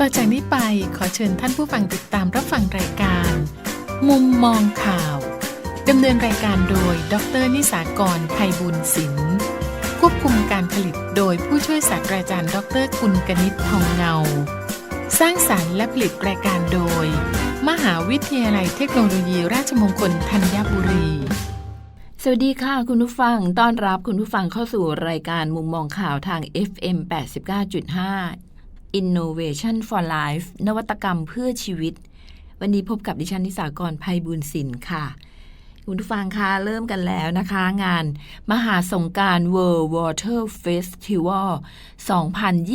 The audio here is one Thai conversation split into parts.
ต่อจากนี้ไปขอเชิญท่านผู้ฟังติดตามรับฟังรายการ มุมมองข่าวดำเนินรายการโดย ดรนิสากรไพบุญศิลป์ควบคุมการผลิตโดยผู้ช่วยศาสตราจารย์ ดรกุลกนิษฐ์ทองเงา สร้างสารรค์และผลิตรายการโดย มหาวิทยาลัยเทคโนโลยีราชมงคลธัญบุรีสวัสดีค่ะ คุณผู้ฟังต้อนรับคุณผู้ฟังเข้าสู่รายการมุมมองข่าวทาง FM 89.5 Innovation for Life นวัตกรรมเพื่อชีวิต วันนี้พบกับดิฉันนิสากรภัยบุญสินค่ะ คุณผู้ฟังคะเริ่มกันแล้วนะคะ งานมหาสงกราร World Water Festival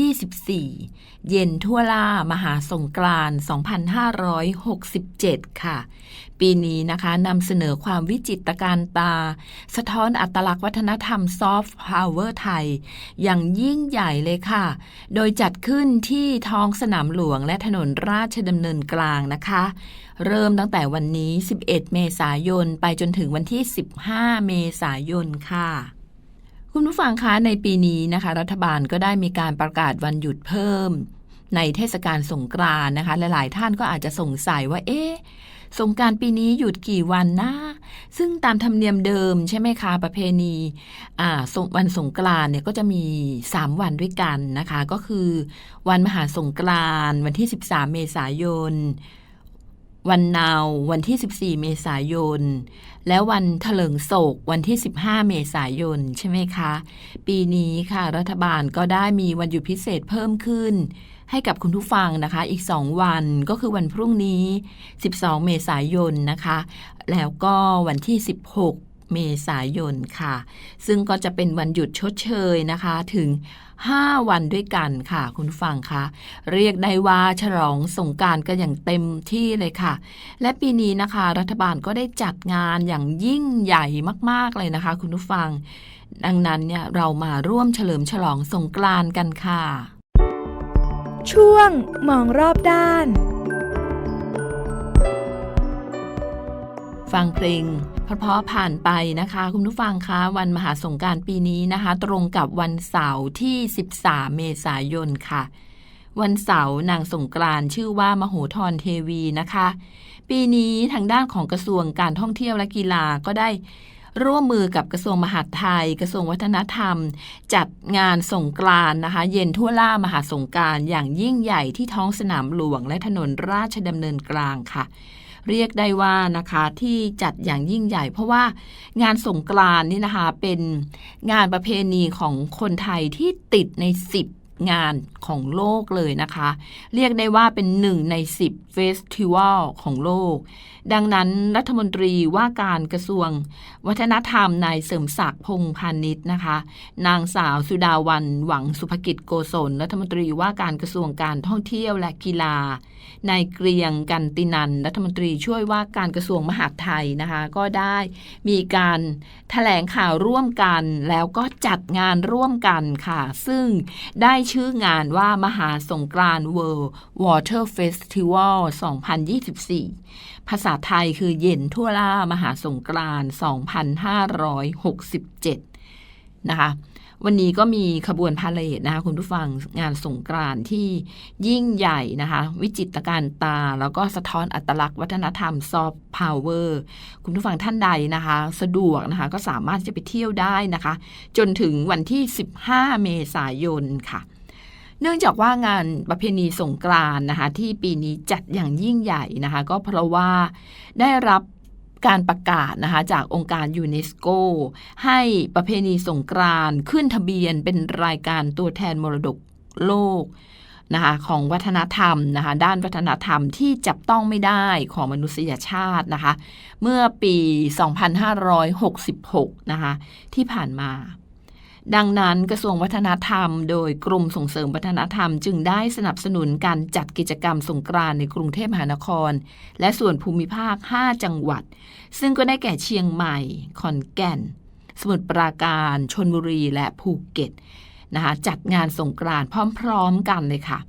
2024 เย็นทั่วล่ามหาสงกราน2567 ค่ะ ปีนี้นะคะนำเสนอความวิจิตรการตา สะท้อนอัตลักษณ์วัฒนธรรมซอฟต์พาวเวอร์ไทย อย่างยิ่งใหญ่เลยค่ะ โดยจัดขึ้นที่ท้องสนามหลวงและถนนราชดำเนินกลางนะคะเริ่มตั้งแต่วันนี้ 11 เมษายน ไปจนถึงวันที่ 15 เมษายนค่ะคุณผู้ฟังคะในปีนี้นะคะ รัฐบาลก็ได้มีการประกาศวันหยุดเพิ่ม ในเทศกาลสงกรานนะคะหลายๆท่านก็อาจจะสงสัยว่า เอ๊ะสงกรารปีนี้หยุดกี่วันนะซึ่งตามธรรมเนียมเดิมใช่ไหมคะประเพณีอ่าวันสงกรานเนี่ยก็จะมี 3 วันด้วยกันนะคะ ก็คือ วันมหาสงกรานวันที่ 13 เมษายน วันนาววันที่ 14 เมษายน แล้ววันเถลิงโศกวันที่ 15 เมษายน ใช่ไหมคะ ปีนี้ค่ะรัฐบาลก็ได้มีวันหยุดพิเศษเพิ่มขึ้น ให้กับคุณผู้ฟังนะคะ อีก 2 วันก็คือวันพรุ่งนี้ 12 เมษายนนะคะ แล้วก็วันที่ 16 เมษายนค่ะ ซึ่งก็จะเป็นวันหยุดชดเชยนะคะถึง 5 วันด้วยกันค่ะ คุณฟังคะเรียกได้ว่าฉลองสงกรารกันอย่างเต็มที่เลยค่ะ และปีนี้นะคะ รัฐบาลก็ได้จัดงานอย่างยิ่งใหญ่มาก ๆ เลยนะคะ คุณผู้ฟัง ดังนั้นเนี่ยเรามาร่วมเฉลิมฉลองสงกรานต์กันค่ะ ช่วงมองรอบด้าน ฟังเพลงเพราะผ่านไปนะคะ คุณผู้ฟังคะวันมหาสงการปีนี้นะคะ ตรงกับวันเสาร์ที่ 13 เมษายนค่ะ วันเสาร์นางสงกรานชื่อว่ามโหธรเทวีนะคะ ปีนี้ทางด้านของกระทรวงการท่องเที่ยวและกีฬาก็ได้ร่วมมือกับกระทรวงมหาดไทย กระทรวงวัฒนธรรม จัดงานสงกรานนะคะ เย็นทั่วล่ามหาสงการอย่างยิ่งใหญ่ที่ท้องสนามหลวงและถนนราชดำเนินกลางค่ะ เรียกได้ว่านะคะที่จัดอย่างยิ่งใหญ่ เพราะว่างานสงกรานนี่นะคะเป็นงานประเพณีของคนไทยที่ติดใน 10งานของโลกเลยนะคะ เรียกได้ว่าเป็นหนึ่งใน 10 เฟสติวัลของโลก ดังนั้นรัฐมนตรีว่าการกระทรวง วัฒนธรรมนายเสริมศักดิ์พงษ์พาณิชย์นะคะ นางสาวสุดาวันหวังสุภกิจโกศลรัฐมนตรีว่าการกระทรวงการท่องเที่ยวและกีฬา นายเกรียงกันตินัน รัฐมนตรีช่วยว่าการกระทรวงมหาดไทยนะคะ ก็ได้มีการถแถลงข่าวร่วมกัน แล้วก็จัดงานร่วมกันค่ะ ซึ่งได้ชื่องานว่ามหาสงกรานต์ World Water Festival 2024 ภาษาไทยคือเย็นทั่วล่ามหาสงกรานต์2567 นะคะ วันนี้ก็มีขบวนพาเลทนะคะคุณผู้ฟังงานสงกรานที่ยิ่งใหญ่นะคะ วิจิตรการตา แล้วก็สะท้อนอัตลักษณ์วัฒนธรรมซอฟต์พาวเวอร์คุณผู้ฟังท่านใดนะคะ สะดวกนะคะก็สามารถจะไปเที่ยวได้นะคะ จนถึงวันที่ 15 เมษายนค่ะเนื่องจากว่างานประเพณีสงกรานนะคะที่ปีนี้จัดอย่างยิ่งใหญ่นะคะ ก็เพราะว่าได้รับ การประกาศนะคะจากองค์การยูเนสโกให้ประเพณีสงกรานต์ขึ้นทะเบียนเป็นรายการตัวแทนมรดกโลกนะคะของวัฒนธรรมนะคะด้านวัฒนธรรมที่จับต้องไม่ได้ของมนุษยชาตินะคะเมื่อปี 2566 นะคะที่ผ่านมา ดังนั้นกระทรวงวัฒนธรรม โดยกรมส่งเสริมวัฒนธรรม จึงได้สนับสนุนการจัดกิจกรรมสงกรานในกรุงเทพมหานคร และส่วนภูมิภาค 5 จังหวัด ซึ่งก็ได้แก่เชียงใหม่ ขอนแก่น สมุทรปราการชนบุรีและภูเก็ตนะคะจัดงานสงกรานพร้อม ๆ กันเลยค่ะ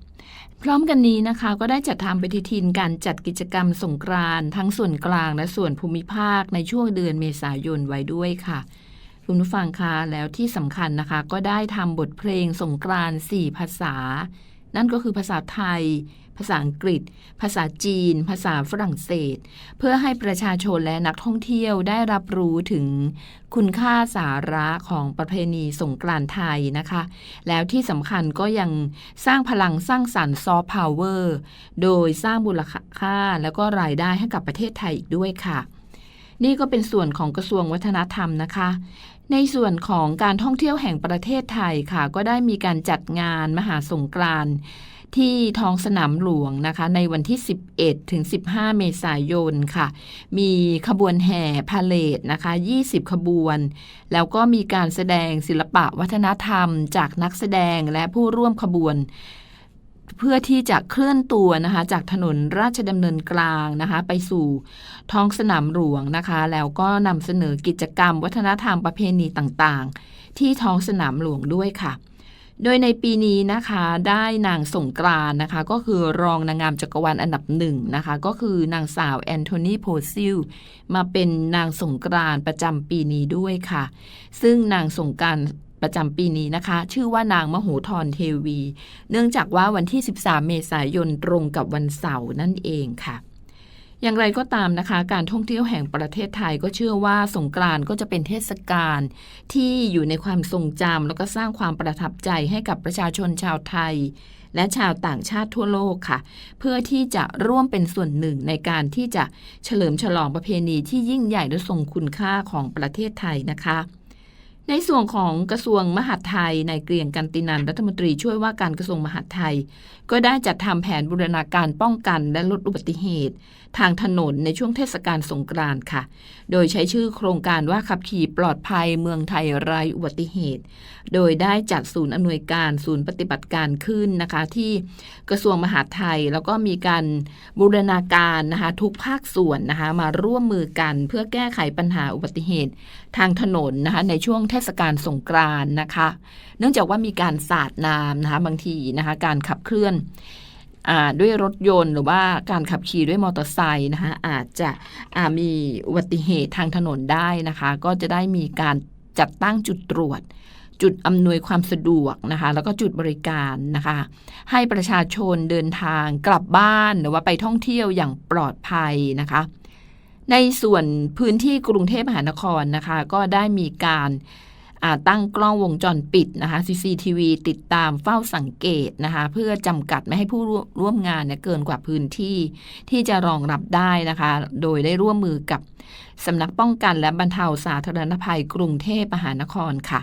พร้อมกันนี้นะคะก็ได้จัดทำปฏิทินการจัดกิจกรรมสงกรานทั้งส่วนกลางและส่วนภูมิภาคในช่วงเดือนเมษายนไว้ด้วยค่ะ คุณผู้ฟังคะแล้วที่สำคัญนะคะ ก็ได้ทำบทเพลงสงกรานต์4ภาษา นั่นก็คือภาษาไทย ภาษาอังกฤษ ภาษาจีน ภาษาฝรั่งเศส เพื่อให้ประชาชนและนักท่องเที่ยวได้รับรู้ถึงคุณค่าสาระของประเพณีสงกรานต์ไทยนะคะ แล้วที่สำคัญก็ยังสร้างพลังสร้างสรรค์ซอฟต์พาวเวอร์โดยสร้างมูลค่าแล้วก็รายได้ให้กับประเทศไทยอีกด้วยค่ะนี่ก็เป็นส่วนของกระทรวงวัฒนธรรมนะคะ ในส่วนของการท่องเที่ยวแห่งประเทศไทยค่ะ ก็ได้มีการจัดงานมหาสงกรานต์ที่ท้องสนามหลวงนะคะ ในวันที่ 11 ถึง 15 เมษายนค่ะ มีขบวนแห่พาเลทนะคะ 20 ขบวน แล้วก็มีการแสดงศิลปะวัฒนธรรม จากนักแสดงและผู้ร่วมขบวน เพื่อที่จะเคลื่อนตัวนะคะจากถนนราชดำเนินกลางนะคะ ไปสู่ท้องสนามหลวงนะคะ แล้วก็นำเสนอกิจกรรมวัฒนธรรมประเพณีต่างๆ ที่ท้องสนามหลวงด้วยค่ะ โดยในปีนี้นะคะได้นางสงกรานนะคะ ก็คือรองนางงามจักรวาลอันดับหนึ่งนะคะ ก็คือนางสาวแอนโทนีโพซิลมาเป็นนางสงกรานประจำปีนี้ด้วยค่ะ ซึ่งนางสงกราน ประจำปีนี้นะคะ ชื่อว่านางมโหธรเทวี เนื่องจากว่าวันที่ 13 เมษายนตรงกับวันเสาร์นั่นเองค่ะ อย่างไรก็ตามนะคะ การท่องเที่ยวแห่งประเทศไทยก็เชื่อว่าสงกรานต์ก็จะเป็นเทศกาลที่อยู่ในความทรงจำแล้วก็สร้างความประทับใจให้กับประชาชนชาวไทย และชาวต่างชาติทั่วโลกค่ะ เพื่อที่จะร่วมเป็นส่วนหนึ่งในการที่จะเฉลิมฉลองประเพณีที่ยิ่งใหญ่และทรงคุณค่าของประเทศไทยนะคะ ในส่วนของกระทรวงมหาดไทยในเกรียงกันตินันรัฐมนตรีช่วยว่าการกระทรวงมหาดไทย ก็ได้จัดทำแผนบูรณาการป้องกันและลดอุบัติเหตุ ทางถนนในช่วงเทศกาลสงกรานต์ค่ะ โดยใช้ชื่อโครงการว่าขับขี่ปลอดภัยเมืองไทยไร้อุบัติเหตุ โดยได้จัดศูนย์อำนวยการศูนย์ปฏิบัติการขึ้นนะคะ ที่กระทรวงมหาดไทย แล้วก็มีการบูรณาการนะคะทุกภาคส่วนนะคะมาร่วมมือกันเพื่อแก้ไขปัญหาอุบัติเหตุ ทางถนนนะคะในช่วงเทศกาลสงกรานต์นะคะ เนื่องจากว่ามีการสาดน้ำนะคะบางทีนะคะการขับเคลื่อน ด้วยรถยนต์หรือว่าการขับขี่ด้วยมอเตอร์ไซค์นะคะอาจจะมีอุบัติเหตุทางถนนได้นะคะ ก็จะได้มีการจัดตั้งจุดตรวจ จุดอำนวยความสะดวกนะคะ แล้วก็จุดบริการนะคะ ให้ประชาชนเดินทางกลับบ้านหรือว่าไปท่องเที่ยวอย่างปลอดภัยนะคะ ในส่วนพื้นที่กรุงเทพมหานครนะคะ ก็ได้มีการ ตั้งกล้องวงจรปิดนะคะ CCTV ติดตามเฝ้าสังเกตนะคะ เพื่อจำกัดไม่ให้ผู้ร่วมงานเนี่ยเกินกว่าพื้นที่ที่จะรองรับได้นะคะ โดยได้ร่วมมือกับสำนักป้องกันและบรรเทาสาธารณภัยกรุงเทพมหานครค่ะ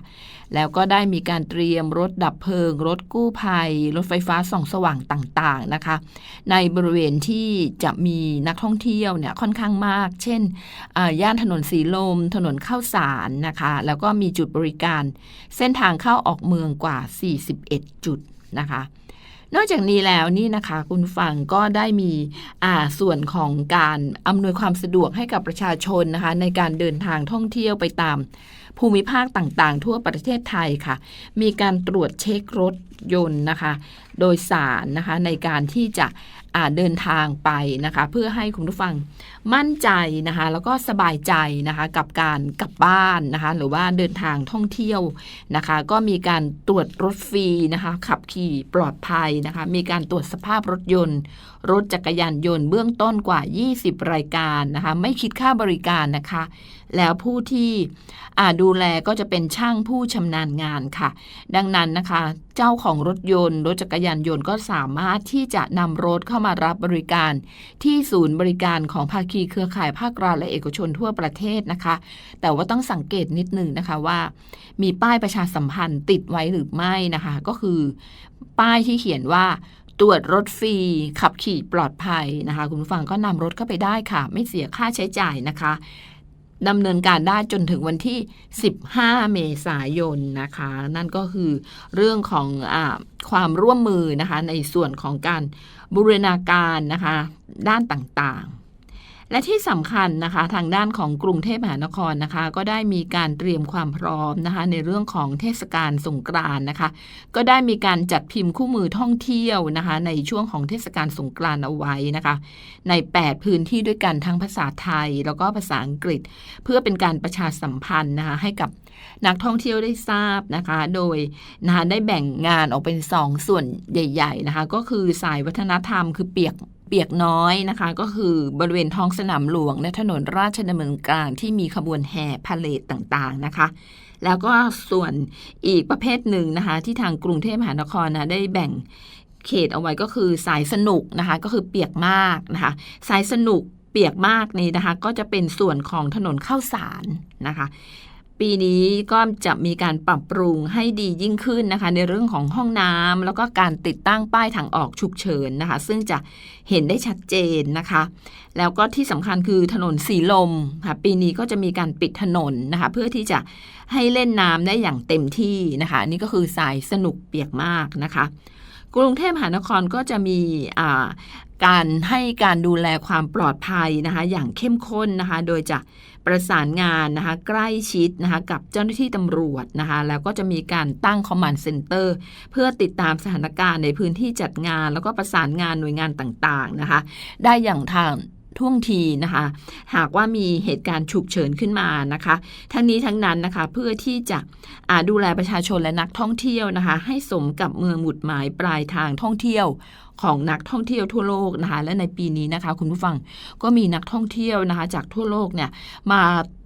แล้วก็ได้มีการเตรียมรถดับเพลิง รถกู้ภัย รถไฟฟ้าส่องสว่างต่างๆนะคะ ในบริเวณที่จะมีนักท่องเที่ยวเนี่ยค่อนข้างมาก เช่นย่านถนนสีลม ถนนข้าวสารนะคะ แล้วก็มีจุดบริการ เส้นทางเข้าออกเมืองกว่า 41 จุดนะคะ นอกจากนี้แล้วนี่นะคะ คุณฟังก็ได้มีส่วนของการอำนวยความสะดวกให้กับประชาชนนะคะ ในการเดินทางท่องเที่ยวไปตามภูมิภาคต่างๆ ทั่วประเทศไทยค่ะ มีการตรวจเช็ครถยนต์นะคะ โดยสารนะคะในการที่จะเดินทางไปนะคะเพื่อให้คุณผู้ฟังมั่นใจนะคะแล้วก็สบายใจนะคะกับการกลับบ้านนะคะหรือว่าเดินทางท่องเที่ยวนะคะก็มีการตรวจรถฟรีนะคะขับขี่ปลอดภัยนะคะมีการตรวจสภาพรถยนต์ รถจักรยานยนต์เบื้องต้นกว่า 20 รายการนะคะไม่คิดค่าบริการนะคะ แล้วผู้ที่ดูแลก็จะเป็นช่างผู้ชำนาญงานค่ะ ดังนั้นนะคะ เจ้าของรถยนต์ รถจักรยานยนต์ก็สามารถที่จะนำรถเข้ามารับบริการ ที่ศูนย์บริการของภาคีเครือข่ายภาครัฐและเอกชนทั่วประเทศนะคะ แต่ว่าต้องสังเกตนิดนึงนะคะว่า มีป้ายประชาสัมพันธ์ติดไว้หรือไม่นะคะ ก็คือ ป้ายที่เขียนว่าตรวจรถฟรี ขับขี่ปลอดภัยนะคะ คุณผู้ฟังก็นำรถเข้าไปได้ค่ะ ไม่เสียค่าใช้จ่ายนะคะ ดำเนินการได้จนถึงวันที่ 15 เมษายนนะคะ นั่นก็คือเรื่องของอความร่วมมือนะคะในส่วนของการบูรณาการนะคะด้านต่าง และที่สำคัญนะคะ ทางด้านของกรุงเทพมหานครนะคะ ก็ได้มีการเตรียมความพร้อมนะคะ ในเรื่องของเทศกาลสงกรานต์นะคะ ก็ได้มีการจัดพิมพ์คู่มือท่องเที่ยวนะคะ ในช่วงของเทศกาลสงกรานต์เอาไว้นะคะ ใน 8 พื้นที่ด้วยกันทั้งภาษาไทย แล้วก็ภาษาอังกฤษ เพื่อเป็นการประชาสัมพันธ์นะคะให้กับนักท่องเที่ยวได้ทราบนะคะ โดยนะคะได้แบ่งงานออกเป็น 2ส่วนใหญ่ ๆ นะคะ ก็คือสายวัฒนธรรมคือเปียก เปียกน้อยนะคะ ก็คือบริเวณท้องสนามหลวง และถนนราชดำเนินกลางที่มีขบวนแห่พาเลทต่างๆนะคะ แล้วก็ส่วนอีกประเภทหนึ่งนะคะ ที่ทางกรุงเทพมหานครนะได้แบ่งเขตเอาไว้ก็คือสายสนุกนะคะ ก็คือเปียกมากนะคะ สายสนุกเปียกมากนี่นะคะ ก็จะเป็นส่วนของถนนข้าวสารนะคะ ปีนี้ก็จะมีการปรับปรุงให้ดียิ่งขึ้นนะคะ ในเรื่องของห้องน้ำแล้วก็การติดตั้งป้ายทางออกฉุกเฉินนะคะ ซึ่งจะเห็นได้ชัดเจนนะคะ แล้วก็ที่สำคัญคือถนนสีลมค่ะปีนี้ก็จะมีการปิดถนนนะคะ เพื่อที่จะให้เล่นน้ำได้อย่างเต็มที่นะคะ นี่ก็คือสายสนุกเปียกมากนะคะ กรุงเทพมหานครก็จะมีการให้การดูแลความปลอดภัยนะคะ อย่างเข้มข้นนะคะ โดยจะ ประสานงานนะคะใกล้ชิดนะคะกับเจ้าหน้าที่ตำรวจนะคะแล้วก็จะมีการตั้งคอมมานด์เซ็นเตอร์เพื่อติดตามสถานการณ์ในพื้นที่จัดงาน แล้วก็ประสานงานหน่วยงานต่างๆนะคะ ได้อย่างทาง ท่วงทีนะคะ หากว่ามีเหตุการณ์ฉุกเฉินขึ้นมานะคะ ทั้งนี้ทั้งนั้นนะคะเพื่อที่จะดูแลประชาชนและนักท่องเที่ยวนะคะ ให้สมกับเมืองหมุดหมายปลายทางท่องเที่ยวของนักท่องเที่ยวทั่วโลกนะคะและในปีนี้นะคะ คุณผู้ฟังก็มีนักท่องเที่ยวนะคะ จากทั่วโลกเนี่ยมา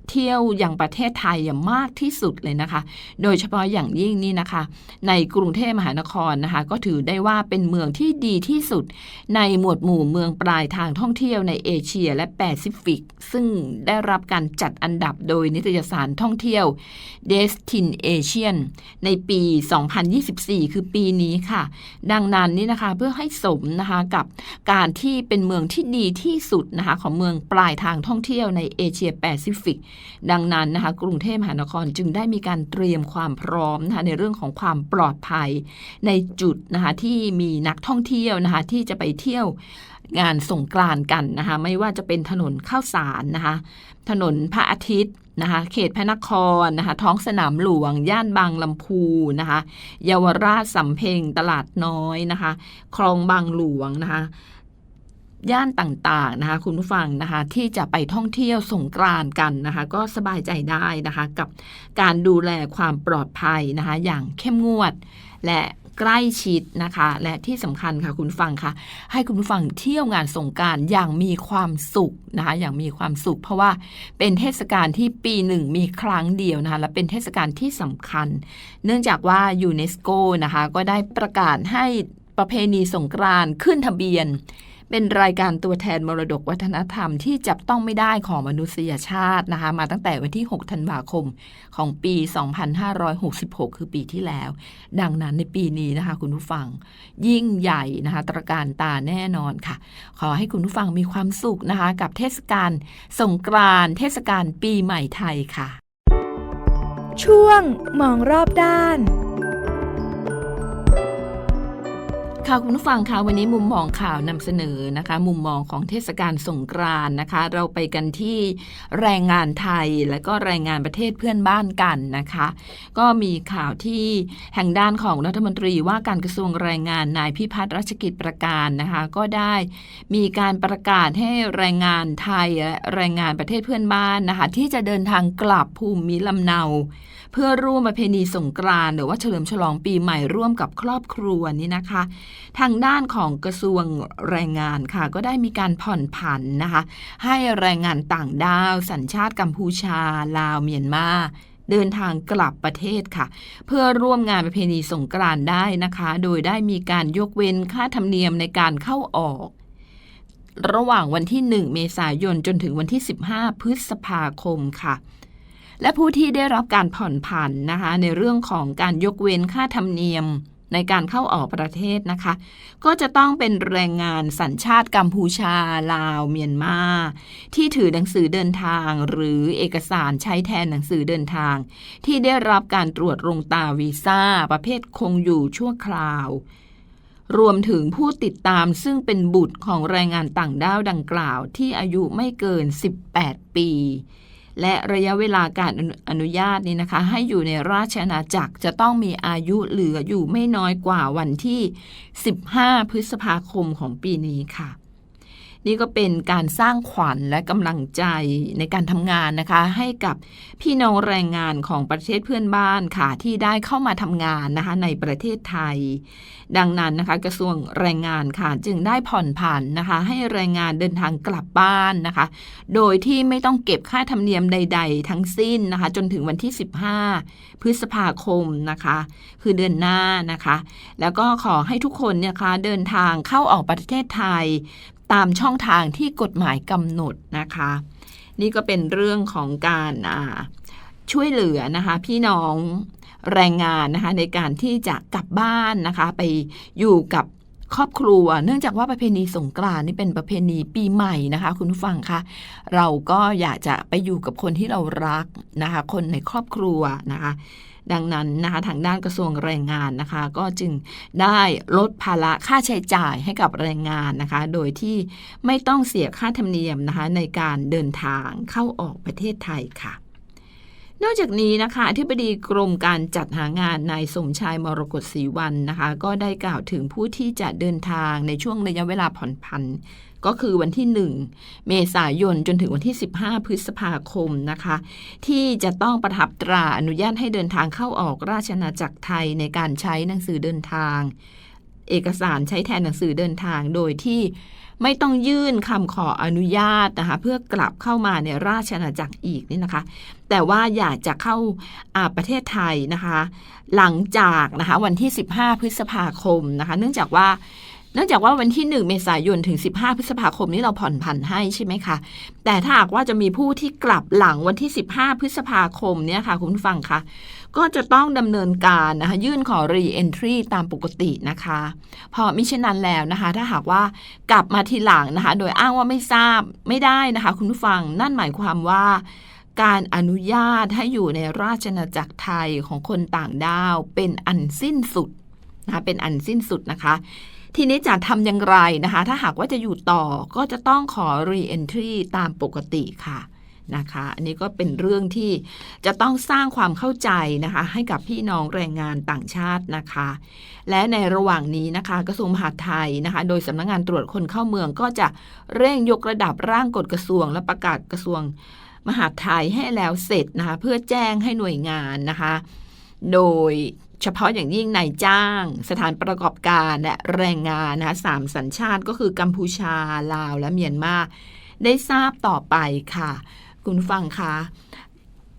เที่ยวอย่างประเทศไทยอย่างมากที่สุดเลยนะคะ โดยเฉพาะอย่างยิ่งนี่นะคะ ในกรุงเทพมหานครนะคะ ก็ถือได้ว่าเป็นเมืองที่ดีที่สุด ในหมวดหมู่เมืองปลายทางท่องเที่ยวในเอเชียและแปซิฟิก ซึ่งได้รับการจัดอันดับโดยนิตยสารท่องเที่ยว Destination ในปี 2024 คือปีนี้ค่ะ ดังนั้นนี่นะคะเพื่อให้สมนะคะกับการที่เป็นเมืองที่ดีที่สุดนะคะของเมืองปลายทางท่องเที่ยวในเอเชียแปซิฟิกดังนั้นนะคะกรุงเทพมหานครจึงได้มีการเตรียมความพร้อมนะคะในเรื่องของความปลอดภัย ในจุดนะคะที่มีนักท่องเที่ยวนะคะที่จะไปเที่ยวงานสงกรานกันนะคะไม่ว่าจะเป็นถนนข้าวสารนะคะถนนพระอาทิตย์นะคะเขตพระนครนะคะท้องสนามหลวง ย่านบางลำพูนะคะเยาวราชสำเพ็งตลาดน้อยนะคะ คลองบางหลวงนะคะ ย่านต่างๆนะคะ คุณผู้ฟังนะคะ ที่จะไปท่องเที่ยวสงกรานกันนะคะ ก็สบายใจได้นะคะ กับการดูแลความปลอดภัยนะคะ อย่างเข้มงวด และใกล้ชิดนะคะ และที่สำคัญค่ะคุณผู้ฟังค่ะ ให้คุณผู้ฟังเที่ยวงานสงกรารอย่างมีความสุขนะคะอย่างมีความสุข เพราะว่าเป็นเทศกาลที่ปีหนึ่งมีครั้งเดียวนะคะและเป็นเทศกาลที่สำคัญ เนื่องจากว่ายูเนสโกนะคะก็ได้ประกาศให้ประเพณีสงกรานต์ขึ้นทะเบียน เป็นรายการตัวแทนมรดกวัฒนธรรมที่จับต้องไม่ได้ของมนุษยชาตินะคะ มาตั้งแต่วันที่ 6 ธันวาคมของปี 2566 คือปีที่แล้ว ดังนั้นในปีนี้นะคะ คุณผู้ฟังยิ่งใหญ่นะคะ ตระการตาแน่นอนค่ะ ขอให้คุณผู้ฟังมีความสุขนะคะ กับเทศกาลสงกรานต์เทศกาลปีใหม่ไทยค่ะ ช่วงมองรอบด้าน ค่ะคุณผู้ฟังคะวันนี้มุมมองข่าวนำเสนอนะคะ มุมมองของเทศกาลสงกรานต์นะคะ เราไปกันที่แรงงานไทยและก็แรงงานประเทศเพื่อนบ้านกันนะคะ ก็มีข่าวที่แห่งด้านของรัฐมนตรีว่าการกระทรวงแรงงานนายพิพัฒน์รัชกิจประการนะคะ ก็ได้มีการประกาศให้แรงงานไทยและแรงงานประเทศเพื่อนบ้านนะคะ ที่จะเดินทางกลับภูมิลำเนา เพื่อร่วมประเพณีสงกรานต์หรือว่าเฉลิมฉลองปีใหม่ร่วมกับครอบครัวนี่นะคะ ทางด้านของกระทรวงแรงงานค่ะ ก็ได้มีการผ่อนผันนะคะ ให้แรงงานต่างด้าว สัญชาติกัมพูชา ลาวเมียนมาเดินทางกลับประเทศค่ะ เพื่อร่วมงานประเพณีสงกรานต์ได้นะคะ โดยได้มีการยกเว้นค่าธรรมเนียมในการเข้าออก ระหว่างวันที่ 1 เมษายนจนถึงวันที่ 15 พฤษภาคมค่ะ และผู้ที่ได้รับการผ่อนผันนะคะ ในเรื่องของการยกเว้นค่าธรรมเนียมในการเข้าออกประเทศนะคะ ก็จะต้องเป็นแรงงานสัญชาติกัมพูชา ลาว เมียนมา ที่ถือหนังสือเดินทาง หรือเอกสารใช้แทนหนังสือเดินทาง ที่ได้รับการตรวจลงตาวีซ่า ประเภทคงอยู่ชั่วคราว รวมถึงผู้ติดตามซึ่งเป็นบุตรของแรงงานต่างด้าวดังกล่าวที่อายุไม่เกิน 18 ปี และระยะเวลาการอนุญาตนี้นะคะ ให้อยู่ในราชอาณาจักรจะต้องมีอายุเหลืออยู่ไม่น้อยกว่าวันที่ 15 พฤษภาคมของปีนี้ค่ะ นี่ก็เป็นการสร้างขวัญและกำลังใจในการทำงานนะคะ ให้กับพี่น้องแรงงานของประเทศเพื่อนบ้านค่ะ ที่ได้เข้ามาทำงานนะคะในประเทศไทย ดังนั้นนะคะ กระทรวงแรงงานค่ะจึงได้ผ่อนผันนะคะ ให้แรงงานเดินทางกลับบ้านนะคะ โดยที่ไม่ต้องเก็บค่าธรรมเนียมใด ๆ ทั้งสิ้นนะคะ จนถึงวันที่ 15 พฤษภาคมนะคะ คือเดือนหน้านะคะ แล้วก็ขอให้ทุกคนเนี่ยคะเดินทางเข้าออกประเทศไทย ตามช่องทางที่กฎหมายกำหนดนะคะ นี่ก็เป็นเรื่องของการช่วยเหลือนะคะพี่น้องแรงงานนะคะในการที่จะกลับบ้านนะคะไปอยู่กับครอบครัว เนื่องจากว่าประเพณีสงกรานต์นี่เป็นประเพณีปีใหม่นะคะ คุณผู้ฟังคะเราก็อยากจะไปอยู่กับคนที่เรารักนะคะ คนในครอบครัวนะคะ ดังนั้นนะคะทางด้านกระทรวงแรงงานนะคะ ก็จึงได้ลดภาระค่าใช้จ่ายให้กับแรงงานนะคะ โดยที่ไม่ต้องเสียค่าธรรมเนียมนะคะในการเดินทางเข้าออกประเทศไทยค่ะนอกจากนี้นะคะอธิบดีกรมการจัดหางานนายสมชายมรกตศรีวันนะคะ ก็ได้กล่าวถึงผู้ที่จะเดินทางในช่วงระยะเวลาผ่อนผัน ก็คือวันที่ 1 เมษายนจนถึงวันที่ 15 พฤษภาคมนะคะ ที่จะต้องประทับตราอนุญาตให้เดินทางเข้าออกราชอาจักรไทยในการใช้หนังสือเดินทาง เอกสารใช้แทนหนังสือเดินทางโดยที่ไม่ต้องยื่นคำขออนุญาตนะคะเพื่อกลับเข้ามาในราชอาณาจักรอีกนี่นะคะ แต่ว่าอยากจะเข้าประเทศไทยนะคะ หลังจากนะคะวันที่ 15 พฤษภาคมนะคะ เนื่องจากว่า เนื่องจากว่าวันที่ 1 เมษายนถึง 15 พฤษภาคมนี้เราผ่อนผันให้ใช่ไหมคะ แต่ถ้าหากว่าจะมีผู้ที่กลับหลังวันที่ 15 พฤษภาคมเนี่ยค่ะคุณฟังคะก็จะต้องดำเนินการนะคะยื่นขอ re-entry ตามปกตินะคะพราะมิฉะนั้นแล้วนะคะ ถ้าหากว่ากลับมาทีหลังนะคะ โดยอ้างว่าไม่ทราบไม่ได้นะคะ คุณผู้ฟังนั่นหมายความว่าการอนุญาตให้อยู่ในราชอาจักรไทยของคนต่างด้าวเป็นอันสิ้นสุดนะคะเป็นอันสิ้นสุดนะคะ ทีนี้จะทำอย่างไรนะคะ ถ้าหากว่าจะอยู่ต่อก็จะต้องขอ re-entry ตามปกติค่ะนะคะ อันนี้ก็เป็นเรื่องที่จะต้องสร้างความเข้าใจนะคะ ให้กับพี่น้องแรงงานต่างชาตินะคะ และในระหว่างนี้นะคะ กระทรวงมหาดไทยนะคะ โดยสำนักงานตรวจคนเข้าเมืองก็จะเร่งยกระดับร่างกฎกระทรวงและประกาศกระทรวงมหาดไทยให้แล้วเสร็จนะคะ เพื่อแจ้งให้หน่วยงานนะคะ โดย เฉพาะอย่างยิ่งนายจ้าง สถานประกอบการและแรงงานนะคะสามสัญชาติก็คือกัมพูชาลาวและเมียนมาได้ทราบต่อไปค่ะ คุณฟังคะ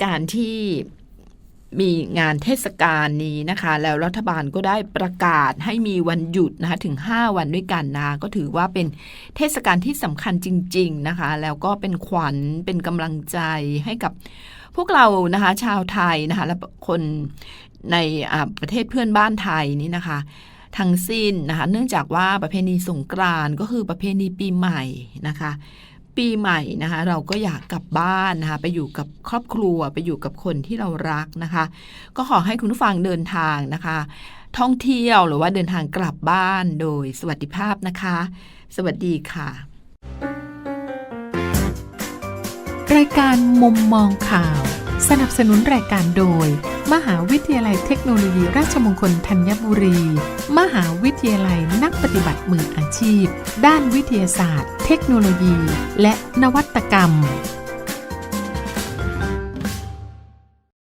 การที่มีงานเทศกาลนี้นะคะ แล้วรัฐบาลก็ได้ประกาศให้มีวันหยุดนะคะถึง 5 วันด้วยกันนะก็ถือว่าเป็นเทศกาลที่สำคัญจริง ๆนะคะ แล้วก็เป็นขวัญเป็นกำลังใจให้กับพวกเรานะคะ ชาวไทยนะคะและคน ในประเทศเพื่อนบ้านไทยนี่นะคะทั้งสิ้นนะคะเนื่องจากว่าประเพณีสงกรานต์ก็คือประเพณีปีใหม่นะคะ ปีใหม่นะคะเราก็อยากกลับบ้านนะคะไปอยู่กับครอบครัวไปอยู่กับคนที่เรารักนะคะ ก็ขอให้คุณผู้ฟังเดินทางนะคะ ท่องเที่ยวหรือว่าเดินทางกลับบ้านโดยสวัสดิภาพนะคะ สวัสดีค่ะ รายการมุมมองข่าว สนับสนุนรายการโดย มหาวิทยาลัยเทคโนโลยีราชมงคลธัญบุรี มหาวิทยาลัยนักปฏิบัติมืออาชีพ ด้านวิทยาศาสตร์ เทคโนโลยี และนวัตกรรม